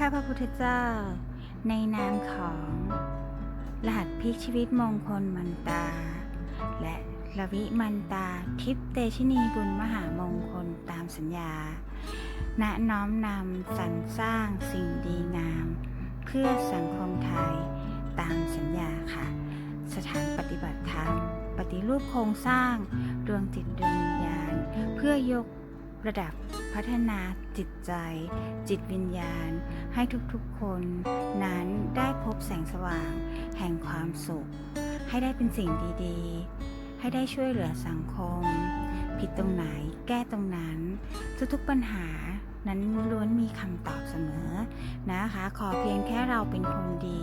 ข้าพระพุทธเจ้า ในนามของรหัสพลิกชีวิตมงคลมันตา และลวิมันตาทิพเตชินีบุญมหามงคลตามสัญญา ณน้อมนำสรรสร้างสิ่งดีงาม เพื่อสังคมไทยตามสัญญาค่ะ สถานปฏิบัติธรรมปฏิรูปโครงสร้างดวงจิตดวงวิญญาณ เพื่อยก ระดับพัฒนาจิตใจ จิตวิญญาณ ให้ทุกๆคนนั้นได้พบแสงสว่าง แห่งความสุข ให้ได้เป็นสิ่งดีๆ ให้ได้ช่วยเหลือสังคม ผิดตรงไหนแก้ตรงนั้น ทุกๆปัญหานั้นล้วนมีคำตอบเสมอนะคะ ขอเพียงแค่เราเป็นคนดี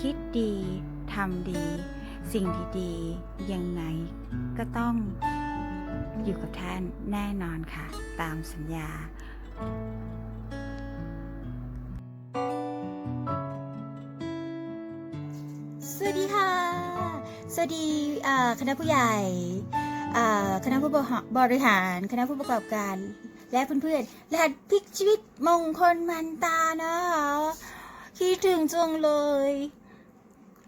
คิดดีทำดี สิ่งดีๆยังไงก็ต้อง อยู่กับท่านแน่นอนค่ะ ตามสัญญาสวัสดีค่ะ สวัสดีคณะผู้ใหญ่คณะผู้บริหาร คณะผู้ประกอบการ และเพื่อนๆรหัสพลิกชีวิตมงคลมันตานะคะคิดถึงจังเลย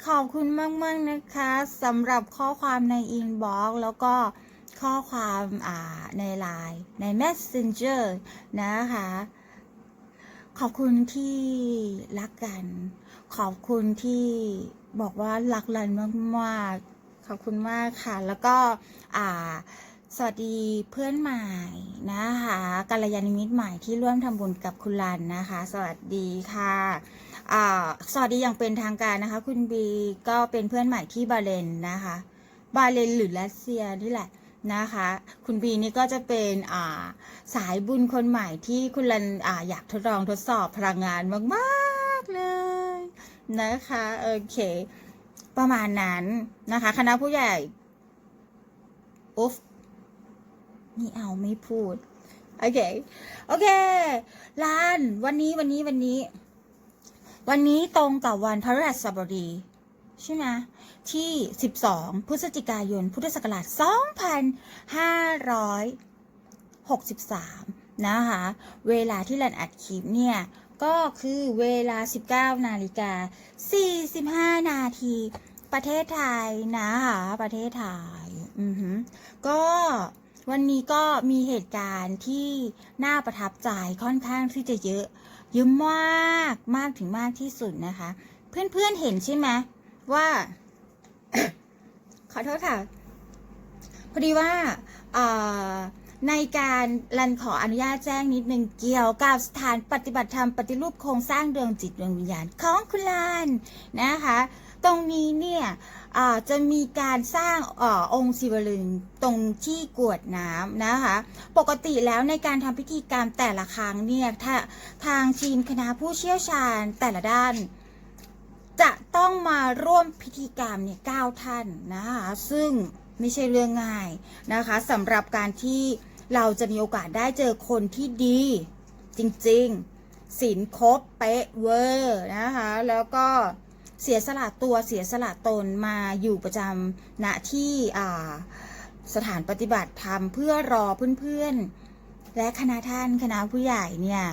ขอบคุณมากๆนะคะสำหรับข้อความในอินบ็อกซ์แล้วก็ ข้อความในไลน์ใน Messenger นะคะ ขอบคุณที่รักกัน ขอบคุณที่บอกว่ารักรันมากๆ ขอบคุณมากค่ะ แล้วก็สวัสดีเพื่อนใหม่นะคะกัลยาณมิตรใหม่ที่ร่วมทำบุญกับคุณรันนะคะ สวัสดีค่ะสวัสดีอย่างเป็นทางการนะคะ คุณบีก็เป็นเพื่อนใหม่ที่บาเลนนะคะ บาเลนหรือรัสเซียนี่แหละ นะคะ คุณบีนี่ก็จะเป็นาสายบุญคนใหม่ที่คุณรันออยากทดลองทดสอบพลังงานมากๆเลยนะคะโอเค ประมาณนั้นนะคะ คณะผู้ใหญ่อุ๊ฟนี่เอาไม่พูด โอเค โอเคลานวันนี้วันนี้วันนี้ วันนี้ตรงกับวันพระฤหัสบดี ใช่ไหม ที่ 12 พฤศจิกายน พุทธศักราช 2563 นะคะ เวลาที่รันอัดคลิปเนี่ย ก็คือเวลา 19 นาฬิกา 45 นาที ประเทศไทยนะคะ ประเทศไทย อือหือก็วันนี้ก็มีเหตุการณ์ที่น่าประทับใจค่อนข้างที่จะเยอะ เยอะมาก มากถึงมากที่สุดนะคะ เพื่อนๆเห็นใช่ไหมว่า ขอโทษค่ะ พอดีว่าในการรันขออนุญาตแจ้งนิดนึงเกี่ยวกับสถานปฏิบัติธรรมปฏิรูปโครงสร้างดวงจิตดวงวิญญาณของคุณลานนะคะ ตรงนี้เนี่ยจะมีการสร้างอองค์ศิวลึงตรงที่กวดน้ำนะคะ ปกติแล้วในการทำพิธีกรรมแต่ละครั้งเนี่ยถ้าทางทีมคณะผู้เชี่ยวชาญแต่ละด้าน จะต้องมาร่วมพิธีกรรมเนี่ยเก้าท่านนะคะ ซึ่งไม่ใช่เรื่องง่ายนะคะสำหรับการที่เราจะมีโอกาสได้เจอคนที่ดี จริงๆศีลครบเป๊ะเวอร์นะคะ แล้วก็เสียสละตัวเสียสละตนมาอยู่ประจำณที่สถานปฏิบัติธรรมเพื่อรอเพื่อนๆ และคณะท่านคณะผู้ใหญ่เนี่ย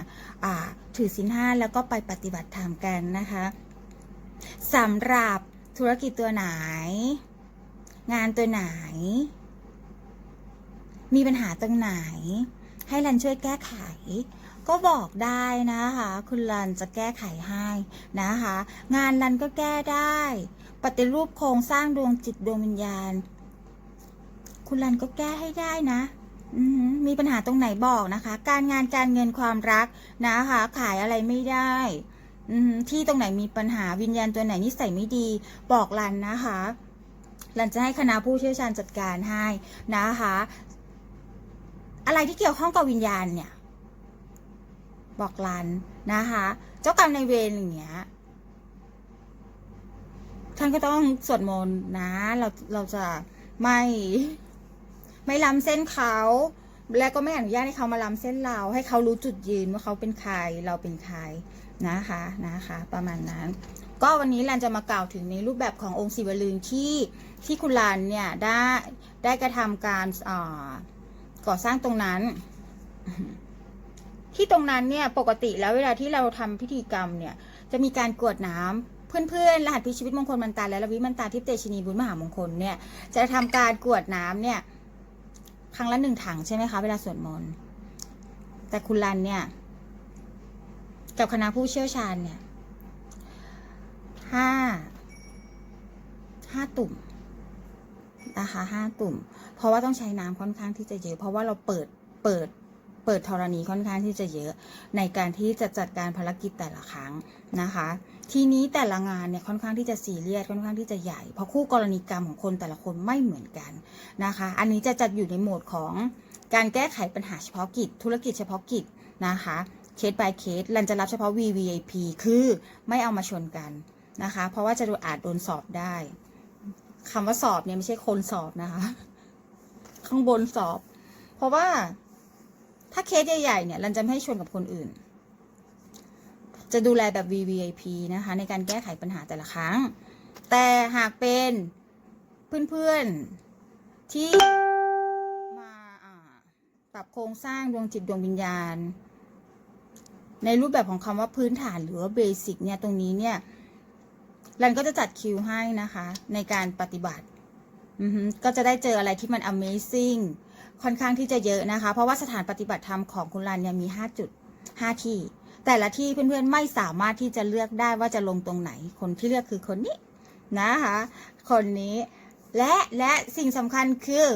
ถือศีลห้าแล้วก็ไปปฏิบัติธรรมกันนะคะ สำหรับธุรกิจตัวไหน งานตัวไหน มีปัญหาตรงไหน ให้รันช่วยแก้ไข ก็บอกได้นะคะ คุณรันจะแก้ไขให้นะคะ งานรันก็แก้ได้ ปฏิรูปโครงสร้างดวงจิตดวงวิญญาณ คุณรันก็แก้ให้ได้นะมีปัญหาตรงไหนบอกนะคะ การงานการเงินความรักนะคะ ขายอะไรไม่ได้ ที่ตรงไหนมีปัญหาวิญญาณตัวไหนนิสัยไม่ดี บอกรันนะคะรันจะให้คณะผู้เชี่ยวชาญจัดการให้นะคะ อะไรที่เกี่ยวข้องกับวิญญาณเนี่ย บอกรันนะคะ เจ้ากรรมในเวรอย่างเงี้ยท่านก็ต้องสวดมนต์นะ เราเราจะไม่ไม่ล้ำเส้นเขา และก็ไม่อนุญาตให้เขามาล้ำเส้นเรา ให้เขารู้จุดยืนว่าเขาเป็นใครเราเป็นใครนะคะนะคะ ประมาณนั้น ก็วันนี้ลันจะมากล่าวถึงในรูปแบบขององค์ศิวลึงที่ที่คุณลันเนี่ยได้ได้กระทำการก่อสร้างตรงนั้น ที่ตรงนั้นเนี่ยปกติแล้วเวลาที่เราทำพิธีกรรมเนี่ยจะมีการกรวดน้ำเพื่อนๆรหัสพิชีวิตมงคลมันตาและระวิมันตาทิพเตชินีบุญมหามงคลเนี่ยจะทำการกรวดน้ำเนี่ย ครั้งละหนึ่งถังใช่ไหมคะ เวลาสวดมนต์ แต่คุณรันเนี่ย กับคณะผู้เชี่ยวชาญเนี่ยห้าห้าตุ่มนะคะห้าตุ่ม เพราะว่าต้องใช้น้ำค่อนข้างที่จะเยอะ เพราะว่าเราเปิดเปิด เปิดธรณีค่อนข้างที่จะเยอะ ในการที่จะจัดการภารกิจแต่ละครั้งนะคะ ทีนี้แต่ละงานเนี่ยค่อนข้างที่จะซีเรียสค่อนข้างที่จะใหญ่ เพราะคู่กรณีกรรมของคนแต่ละคนไม่เหมือนกันนะคะ อันนี้จะจัดอยู่ในโหมดของการแก้ไขปัญหาเฉพาะกิจ ธุรกิจเฉพาะกิจนะคะเคส by เคสรันจะรับเฉพาะ VVIP คือไม่เอามาชนกันนะคะ เพราะว่าจะโดนอาจโดนสอบได้คำว่าสอบเนี่ยไม่ใช่คนสอบนะคะ ข้างบนสอบ เพราะว่า ถ้าเคสใหญ่ๆเนี่ยรันจะไม่ให้ชวนกับคนอื่น จะดูแลแบบ VVIP นะคะ ในการแก้ไขปัญหาแต่ละครั้ง แต่หากเป็นเพื่อนๆที่มาปรับโครงสร้างดวงจิตดวงวิญญาณ ในรูปแบบของคำว่าพื้นฐานหรือว่าเบสิกเนี่ยตรงนี้เนี่ยรันก็จะจัดคิวให้นะคะ ในการปฏิบัติก็จะได้เจออะไรที่มัน amazing ค่อนข้างที่จะเยอะนะคะ เพราะว่าสถานปฏิบัติธรรมของคุณรันเนี่ยมี 5 จุด 5 ที่ แต่ละที่เพื่อนๆไม่สามารถที่จะเลือกได้ว่าจะลงตรงไหน คนที่เลือกคือคนนี้นะคะ คนนี้ และและสิ่งสำคัญคือ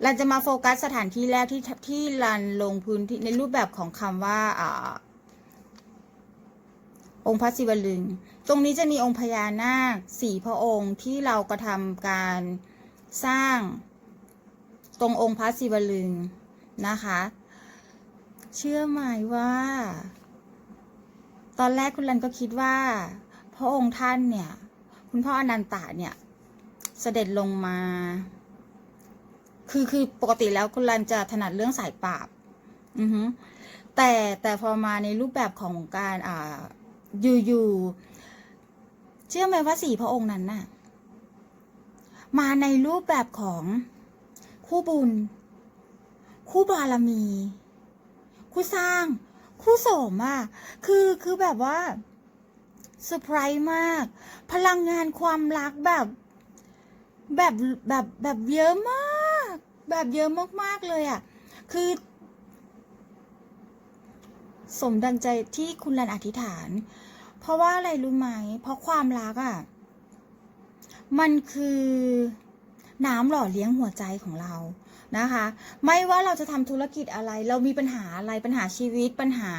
เรันจะมาโฟกัสสถานที่แรกที่ที่รันลงพื้นที่ในรูปแบบของคำว่าอ่าองค์พระศิวลึง ตรงนี้จะมีองค์พญานาคสี่พระองค์ที่เรากระทำการ สร้างตรงองค์พระศิวลึงนะคะ เชื่อไหมว่า ตอนแรกคุณรันก็คิดว่าพระองค์ท่านเนี่ย คุณพ่ออนันตะเนี่ย เสด็จลงมา คือคือปกติแล้วคุณรันจะถนัดเรื่องสายปราบ อือฮึแต่แต่พอมาในรูปแบบของการอ่าอยู่ๆเชื่อไหมว่าสี่พระองค์นั้นน่ะ มาในรูปแบบของคู่บุญ คู่บารมี คู่สร้าง คู่สมอะคือคือแบบว่าเซอร์ไพรส์มาก พลังงานความรักแบบแบบแบบแบบเยอะมาก แบบเยอะมากๆเลยอะคือสมดังใจที่คุณรันอธิษฐาน เพราะว่าอะไรรู้ไหม เพราะความรักอะ่ะ มันคือน้ำหล่อเลี้ยงหัวใจของเรานะคะ ไม่ว่าเราจะทำธุรกิจอะไร เรามีปัญหาอะไรปัญหาชีวิตปัญหา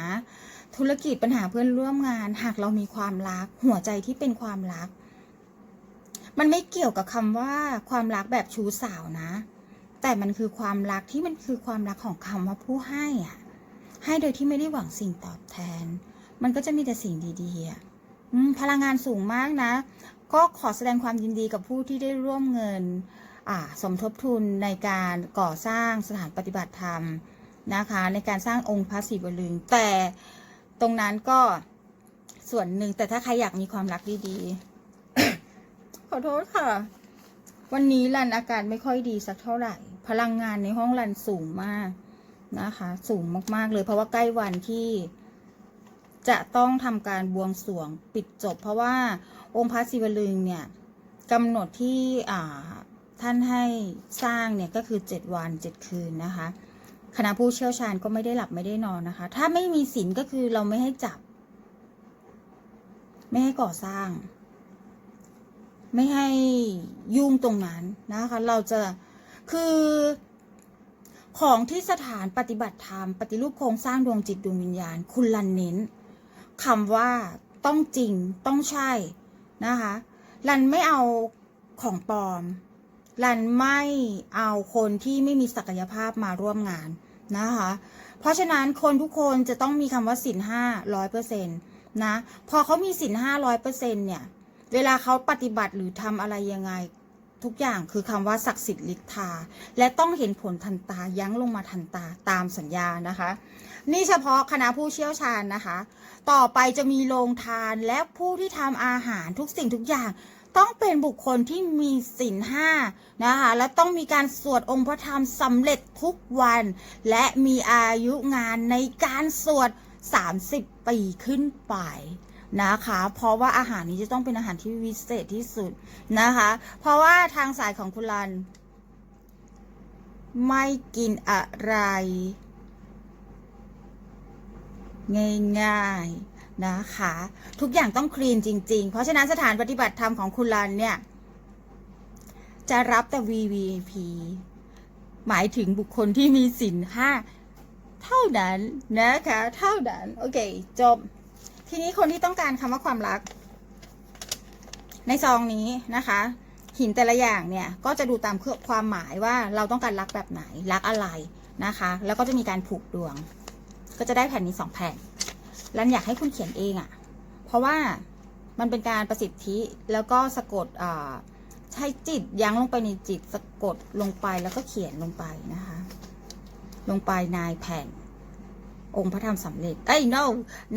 ธุรกิจปัญหาเพื่อนร่วมงาน หากเรามีความรัก หัวใจที่เป็นความรัก มันไม่เกี่ยวกับคำว่าความรักแบบชู้สาวนะ แต่มันคือความรักที่มันคือความรักของคำว่าผู้ให้อะ ให้โดยที่ไม่ได้หวังสิ่งตอบแทน มันก็จะมีแต่สิ่งดีๆอะพลังงานสูงมากนะ ก็ขอแสดงความยินดีกับผู้ที่ได้ร่วมเงินสมทบทุนในการก่อสร้างสถานปฏิบัติธรรมนะคะ ในการสร้างองค์พระศิวลึง แต่ตรงนั้นก็ส่วนหนึ่งแต่ถ้าใครอยากมีความรักดีๆ ขอโทษค่ะ วันนี้รันอาการไม่ค่อยดีสักเท่าไหร่ พลังงานในห้องรันสูงมากนะคะ สูงมากๆเลยเพราะว่าใกล้วันที่ จะต้องทำการบวงสรวงปิดจบ เพราะว่าองค์พระศิวลึงเนี่ยกำหนดที่ท่านให้สร้างเนี่ยก็คือเจ็ดวันเจ็ดคืนนะคะคณะผู้เชี่ยวชาญก็ไม่ได้หลับไม่ได้นอนนะคะ ถ้าไม่มีศีลก็คือเราไม่ให้จับ ไม่ให้ก่อสร้าง ไม่ให้ยุ่งตรงนั้นนะคะ เราจะคือของที่สถานปฏิบัติธรรม ปฏิรูปโครงสร้างดวงจิตดวงวิญญาณ คุณลันเน้น คำว่าต้องจริงต้องใช่นะคะลันไม่เอาของปลอมลันไม่เอาคนที่ไม่มีศักยภาพมาร่วมงานนะคะ เพราะฉะนั้นคนทุกคนจะต้องมีคำว่าสินห้าร้อยเปอร์เซ็นต์นะ พอเขามีสินห้าร้อยเปอร์เซ็นต์เนี่ย เวลาเขาปฏิบัติหรือทำอะไรยังไง ทุกอย่างคือคำว่าศักดิ์สิทธิ์ฤทธา และต้องเห็นผลทันตายั้งลงมาทันตาตามสัญญานะคะ นี่เฉพาะคณะผู้เชี่ยวชาญนะคะ ต่อไปจะมีโรงทานและผู้ที่ทำอาหารทุกสิ่งทุกอย่าง ต้องเป็นบุคคลที่มีศีลห้านะคะและต้องมีการสวดองค์พระธรรมสำเร็จทุกวัน และมีอายุงานในการสวด 30 ปีขึ้นไปนะคะ เพราะว่าอาหารนี้จะต้องเป็นอาหารที่วิเศษที่สุดนะคะ เพราะว่าทางสายของคุณลัน ไม่กินอะไร ง่ายๆนะคะ ทุกอย่างต้องคลีนจริง ๆ เพราะฉะนั้นสถานปฏิบัติธรรมของคุณลันเนี่ย จะรับแต่ VVIP หมายถึงบุคคลที่มีสินห้าเท่านั้นนะคะ เท่านั้น โอเค จบ ทีนี้คนที่ต้องการคำว่าความรัก ในซองนี้นะคะหินแต่ละอย่างเนี่ยก็จะดูตามความหมายว่าเราต้องการรักแบบไหนรักอะไรนะคะ แล้วก็จะมีการผูกดวง ก็จะได้แผ่นนี้สองแผ่นรันอยากให้คุณเขียนเองอะ่ะ เพราะว่ามันเป็นการประสิทธิแล้วก็สะกดใช้จิตยั้งลงไปในจิตสะกดลงไปแล้วก็เขียนลงไปนะคะ ลงไปในแผ่น องค์พระธรรมสำเร็จเอ้ย no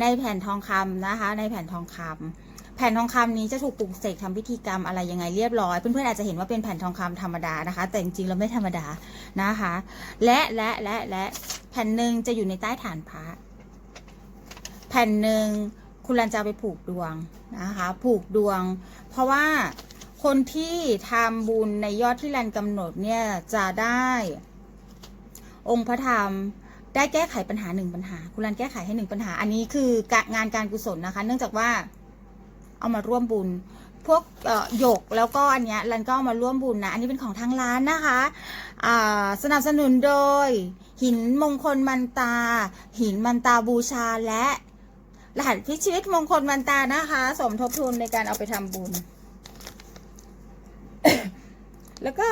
ในแผ่นทองคำนะคะ ในแผ่นทองคำแผ่นทองคำนี้จะถูกปลุกเสกทำพิธีกรรมอะไรยังไงเรียบร้อย เพื่อนๆอาจจะเห็นว่าเป็นแผ่นทองคำธรรมดานะคะ แต่จริงๆแล้วไม่ธรรมดานะคะ และและและและ แผ่นหนึ่งจะอยู่ในใต้ฐานพระแผ่นหนึ่งคุณรันจะไปผูกดวงนะคะผูกดวง เพราะว่าคนที่ทำบุญในยอดที่รันกำหนดเนี่ยจะได้ องค์พระธรรมได้แก้ไขปัญหาหนึ่งปัญหา คุณรันแก้ไขให้หนึ่งปัญหา อันนี้คืองานการกุศลนะคะ เนื่องจากว่าเอามาร่วมบุญ พวกหยกแล้วก็อันเนี้ยรันก็เอามาร่วมบุญนะ อันนี้เป็นของทางร้านนะคะ สนับสนุนโดย หินมงคลมันตา หินมันตาบูชาและรหัสพิชิตมงคลมันตานะคะ สมทบทุนในการเอาไปทำบุญ แล้วก็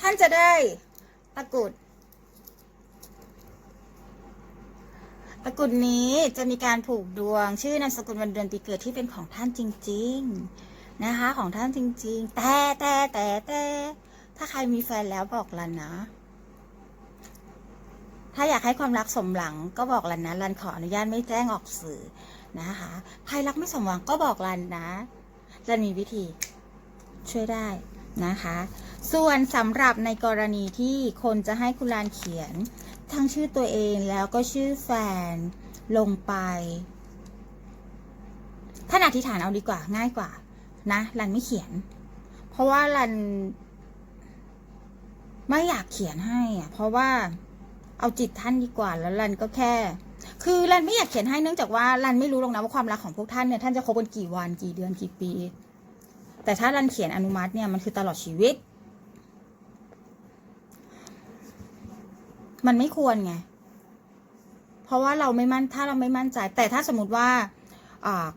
ท่านจะได้ตะกรุดตะกุดนี้จะมีการผูกดวง ชื่อนามสกุลวันเดือนปีเกิดที่เป็นของท่านจริง ๆ นะคะ ของท่านจริง ๆ แต่แต่แต่แต่ ถ้าใครมีแฟนแล้วบอกลันนะ ถ้าอยากให้ความรักสมหลังก็บอกลันนะรันขออนุญาตไม่แจ้งออกสื่อนะคะ ใครรักไม่สมหวังก็บอกรันนะรันมีวิธีช่วยได้นะคะ ส่วนสำหรับในกรณีที่คนจะให้คุณลานเขียน ทั้งชื่อตัวเองแล้วก็ชื่อแฟนลงไปท่านอธิษฐานเอาดีกว่าง่ายกว่านะรันไม่เขียน เพราะว่ารัน ไม่อยากเขียนให้อะเพราะว่าเอาจิตท่านดีกว่าแล้วรันก็แค่ คือรันไม่อยากเขียนให้เนื่องจากว่ารันไม่รู้หรอกนะว่าความรักของพวกท่านเนี่ยท่านจะคบกันกี่วันกี่เดือนกี่ปี แต่ถ้ารันเขียนอนุมัติเนี่ยมันคือตลอดชีวิต มันไม่ควรไงเพราะว่าเราไม่มั่นถ้าเราไม่มั่นใจ แต่ถ้าสมมติว่า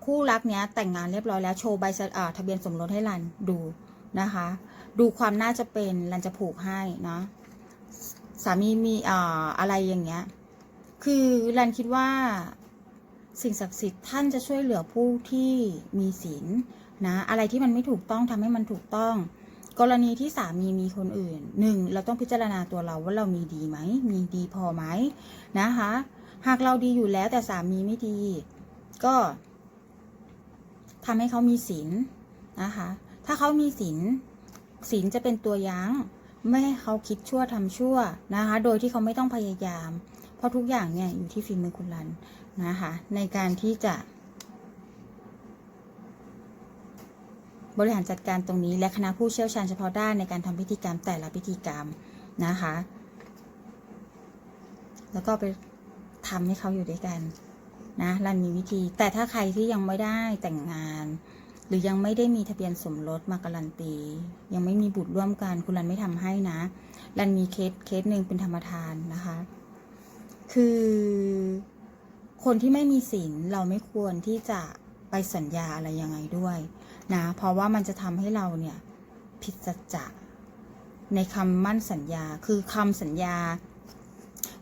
คู่รักเนี้ยแต่งงานเรียบร้อยแล้วโชว์ใบทะเบียนสมรสให้รันดูนะคะ ดูความน่าจะเป็นรันจะผูกให้นะสามีมีอ่าอะไรอย่างเงี้ย คือรันคิดว่า สิ่งศักดิ์สิทธิ์ท่านจะช่วยเหลือผู้ที่มีศีลนะ อะไรที่มันไม่ถูกต้องทำให้มันถูกต้อง กรณีที่สามีมีคนอื่นหนึ่งเราต้องพิจารณาตัวเราว่าเรามีดีไหม มีดีพอไหมนะคะ หากเราดีอยู่แล้วแต่สามีไม่ดี ก็ทำให้เขามีศีลนะคะ ถ้าเขามีศีล ศีลจะเป็นตัวยั้ง ไม่ให้เขาคิดชั่วทำชั่วนะคะ โดยที่เขาไม่ต้องพยายาม เพราะทุกอย่างเนี่ยอยู่ที่ฝีมือคุณรันนะคะ ในการที่จะ บริหารจัดการตรงนี้และคณะผู้เชี่ยวชาญเฉพาะด้านในการทำพิธีกรรมแต่ละพิธีกรรมนะคะ แล้วก็ไปทำให้เขาอยู่ด้วยกันนะรันมีวิธี แต่ถ้าใครที่ยังไม่ได้แต่งงาน หรือยังไม่ได้มีทะเบียนสมรสมาการันตี ยังไม่มีบุตรร่วมกันคุณรันไม่ทำให้นะ รันมีเคสเคสหนึ่งเป็นธรรมทานนะคะ คือคนที่ไม่มีศีลเราไม่ควรที่จะไปสัญญาอะไรยังไงด้วยนะ เพราะว่ามันจะทำให้เราเนี่ยผิดสัจจะในคำมั่นสัญญาคือคำสัญญา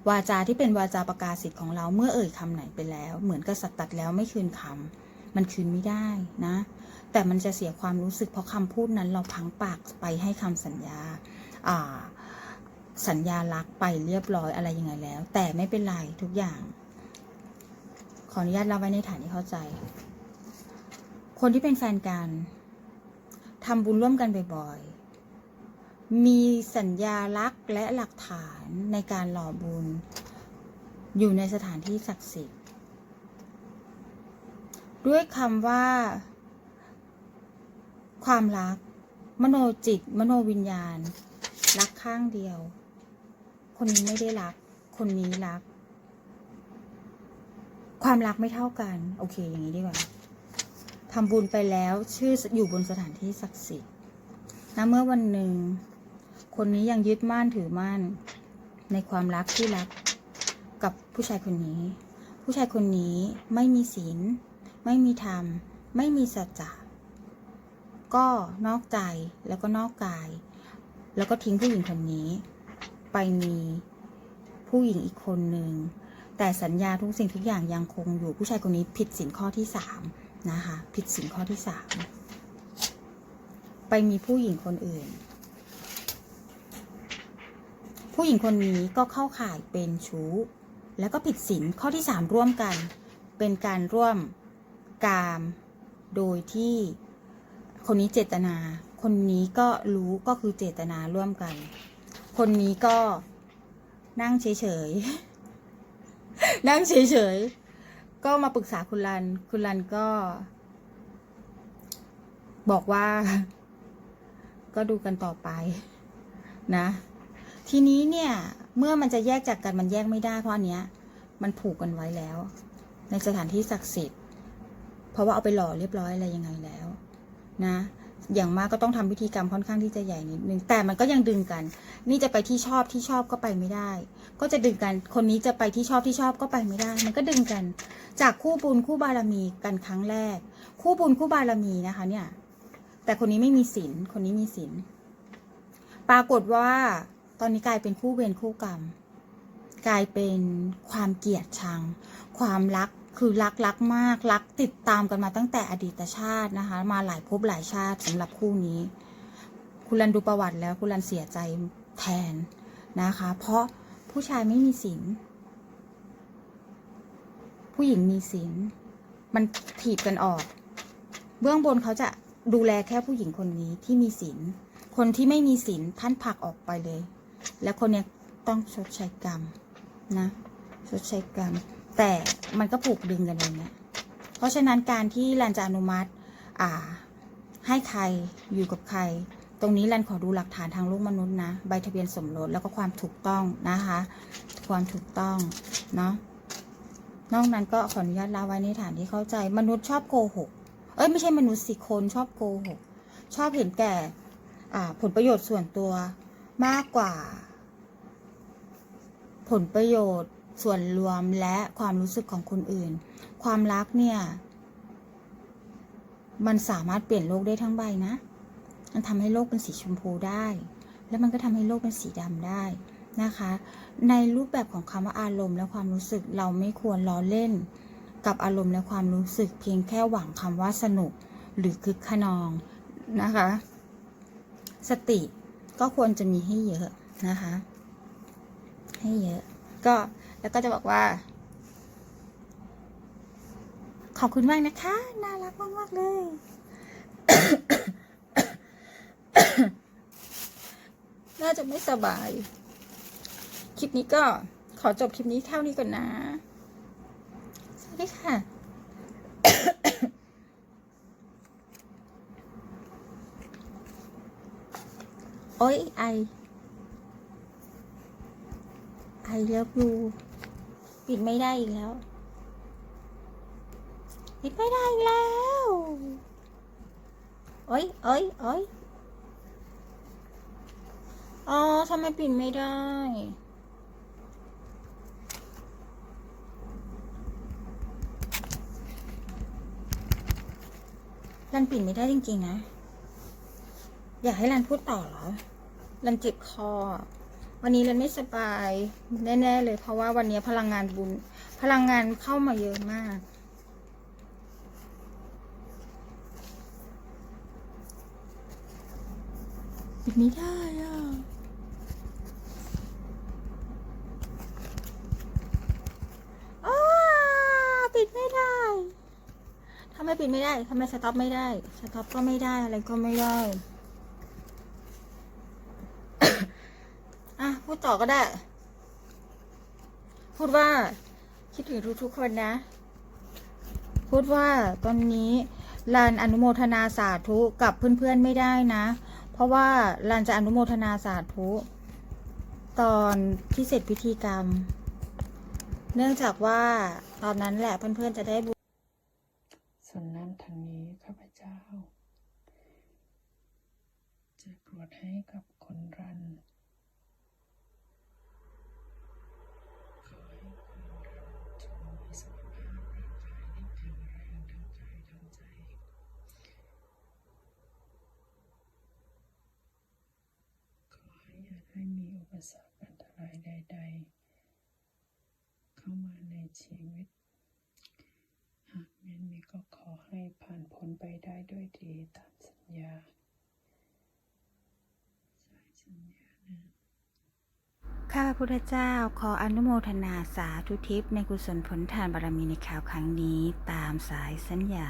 วาจาที่เป็นวาจาประกาศสิทธิ์ของเราเมื่อเอ่ยคำไหนไปแล้ว เหมือนกับสัตว์ตัดแล้วไม่คืนคำมันคืนไม่ได้นะ แต่มันจะเสียความรู้สึกเพราะคำพูดนั้นเราพังปากไปให้คำสัญญาสัญญารักไปเรียบร้อยอะไรยังไงแล้ว แต่ไม่เป็นไรทุกอย่าง ขออนุญาตเล่าไว้ในฐานที่เข้าใจ คนที่เป็นแฟนกันทำบุญร่วมกันบ่อยๆ มีสัญญาลักษ์และหลักฐานในการหล่อบุญ อยู่ในสถานที่ศักดิ์สิทธิ์ ด้วยคำว่า ความรัก มโนจิต มโนวิญญาณ รักข้างเดียว คนนี้ไม่ได้รัก คนนี้รัก ความรักไม่เท่ากัน โอเค อย่างนี้ดีกว่าทำบุญไปแล้วชื่ออยู่บนสถานที่ศักดิ์สิทธิ์นะเมื่อวันหนึ่ง คนนี้ยังยึดมั่นถือมั่น ในความรักที่รักกับผู้ชายคนนี้ ผู้ชายคนนี้ไม่มีศีล ไม่มีธรรม ไม่มีสัจจะ ก็นอกใจแล้วก็นอกกาย แล้วก็ทิ้งผู้หญิงคนนี้ ไปมีผู้หญิงอีกคนหนึ่งแต่สัญญาทุกสิ่งทุกอย่างยังคงอยู่ผู้ชายคนนี้ผิดสินข้อที่สามนะคะผิดสินข้อที่สามไปมีผู้หญิงคนอื่น ผู้หญิงคนนี้ก็เข้าข่ายเป็นชู้ แล้วก็ผิดศีลข้อที่สามร่วมกัน เป็นการร่วมกาม โดยที่ คนนี้เจตนา คนนี้ก็รู้ก็คือเจตนาร่วมกัน คนนี้ก็นั่งเฉยๆ นั่งเฉยๆ ก็มาปรึกษาคุณรัน คุณรันก็ บอกว่า ก็ดูกันต่อไปนะ ทีนี้เนี่ย เมื่อมันจะแยกจากกันมันแยกไม่ได้เพราะอันเนี้ย มันผูกกันไว้แล้ว ในสถานที่ศักดิ์สิทธิ์ เพราะว่าเอาไปหล่อเรียบร้อยอะไรยังไงแล้ว นะอย่างมากก็ต้องทำพิธีกรรมค่อนข้างที่จะใหญ่นิดนึงแต่มันก็ยังดึงกัน นี่จะไปที่ชอบที่ชอบก็ไปไม่ได้ ก็จะดึงกันคนนี้จะไปที่ชอบที่ชอบก็ไปไม่ได้ มันก็ดึงกัน จากคู่บุญคู่บารมีกันครั้งแรก คู่บุญคู่บารมีนะคะ เนี่ย แต่คนนี้ไม่มีศีลคนนี้มีศีลปรากฏว่า ตอนนี้กลายเป็นคู่เวรคู่กรรม กลายเป็นความเกลียดชัง ความรัก คือรักรักมากรักติดตามกันมาตั้งแต่อดีตชาตินะคะ มาหลายภพหลายชาติสำหรับคู่นี้ คุณรันดูประวัติแล้วคุณรันเสียใจแทนนะคะ เพราะผู้ชายไม่มีศีลผู้หญิงมีศีลมันถีบกันออก เบื้องบนเขาจะดูแลแค่ผู้หญิงคนนี้ที่มีศีลคนที่ไม่มีศีลท่านผลักออกไปเลย แล้วคนเนี้ยต้องชดใช้กรรมนะชดใช้กรรม แต่มันก็ผูกดึงกันเองนะเพราะฉะนั้นการที่รันจะอนุมัติอ่าให้ใครอยู่กับใคร ตรงนี้รันขอดูหลักฐานทางโลกมนุษย์นะ ใบทะเบียนสมรสแล้วก็ความถูกต้องนะคะ ความถูกต้องเนาะนอกนั้นก็ขออนุญาตลาไว้ในฐานที่เข้าใจ มนุษย์ชอบโกหก เอ้ยไม่ใช่มนุษย์สิคนชอบโกหก ชอบเห็นแก่ผลประโยชน์ส่วนตัวมากกว่า ผลประโยชน์ ส่วนรวมและความรู้สึกของคนอื่น ความรักเนี่ย มันสามารถเปลี่ยนโลกได้ทั้งใบนะ มันทำให้โลกเป็นสีชมพูได้ แล้วมันก็ทำให้โลกเป็นสีดำได้นะคะ ในรูปแบบของคำว่าอารมณ์และความรู้สึกเราไม่ควรล้อเล่น กับอารมณ์และความรู้สึก เพียงแค่หวังคำว่าสนุกหรือคึกขนองนะคะ สติก็ควรจะมีให้เยอะนะคะ ให้เยอะ ก็ แล้วก็จะบอกว่า ขอบคุณมากนะคะ น่ารักมากๆเลย น่าจะไม่สบาย คลิปนี้ก็ขอจบคลิปนี้เท่านี้ก่อนนะ สวัสดีค่ะโอ้ยไอไอเลิฟยู ปิดไม่ได้อีกแล้ว ปิดไม่ได้อีกแล้วโอ้ยโอ้ยโอ้ยอ๋อทำไมปิดไม่ได้รันปิดไม่ได้จริงๆนะ อยากให้รันพูดต่อเหรอรันเจ็บคอ วันนี้เรนไม่สบายแน่ ๆ เลยเพราะว่าวันนี้พลังงานบุญ พลังงานเข้ามาเยอะมากปิดไม่ได้อ้าปิดไม่ได้ทำไมปิดไม่ได้ทำไมสต็อปไม่ได้ สต็อปก็ไม่ได้อะไรก็ไม่ได้ อะ พูด ต่อก็ได้ พูดว่า คิดถึงทุกๆคนนะ พูดว่าตอนนี้ลันอนุโมทนาสาธุกับเพื่อนๆไม่ได้นะ เพราะว่าลันจะอนุโมทนาสาธุ ตอนที่เสร็จพิธีกรรม เนื่องจากว่าตอนนั้นแหละเพื่อนๆจะได้บุญส่วนนั้นทางนี้ข้าพเจ้า จะกรวดให้กับคนรัน ขอให้คนรันจงมีสุขภาพร่างกายที่แข็งแรงทั้งกายทั้งใจ ขอให้อย่าได้มีอุป สรรคอันตรายใด ๆ เข้ามาในชีวิต หากแม้นมีก็ขอให้ผ่านพ้นไปได้ด้วยดีตามสัญญาสายสัญญานะข้าพระพุทธเจ้าขออนุโมทนาสาธุทิพย์ในกุศลผลทานบารมีในข่าวครั้งนี้ตามสายสัญญา